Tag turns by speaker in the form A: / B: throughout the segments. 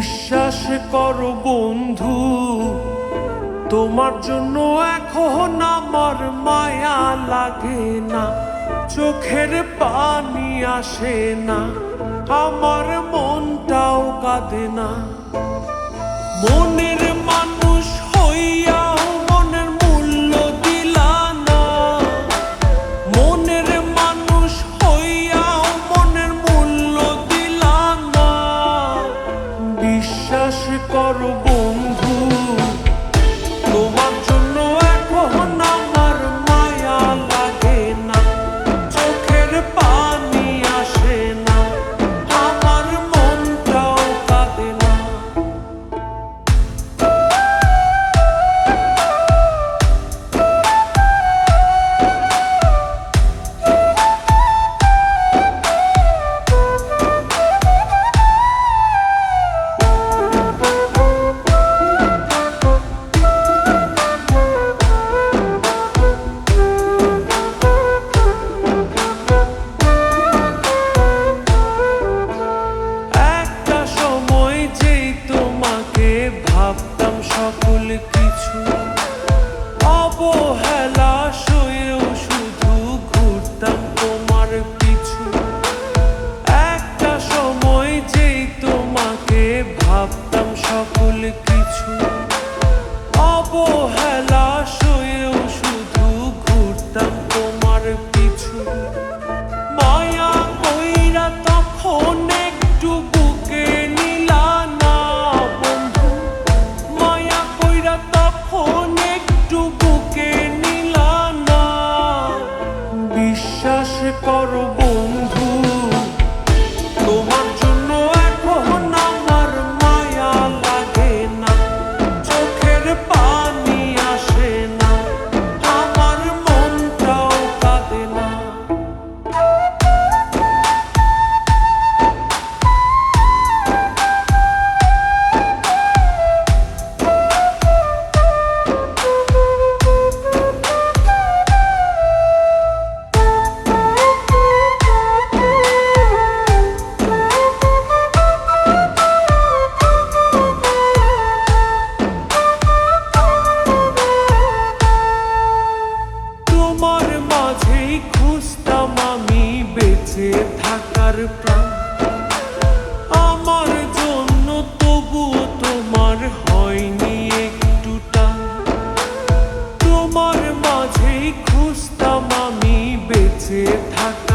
A: বিশ্বাস করো বন্ধু, তোমার জন্য এখন আমার মায়া লাগে না, চোখের পানি আসে না, আমার মনটাও কাঁদে না। মনের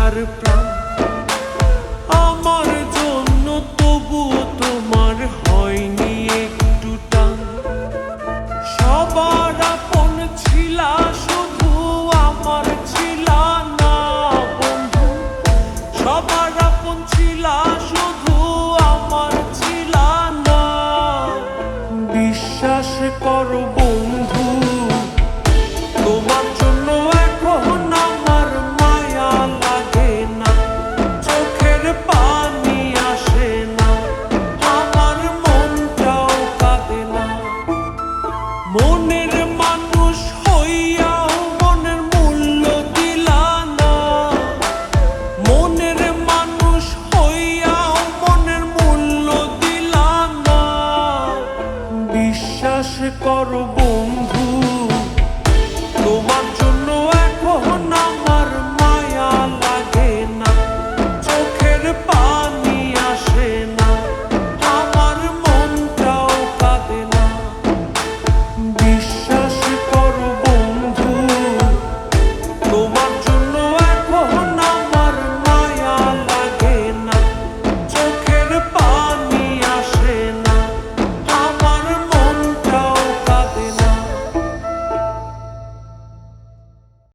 A: out of. বিশ্বাস কর বন্ধু তোমার জন্য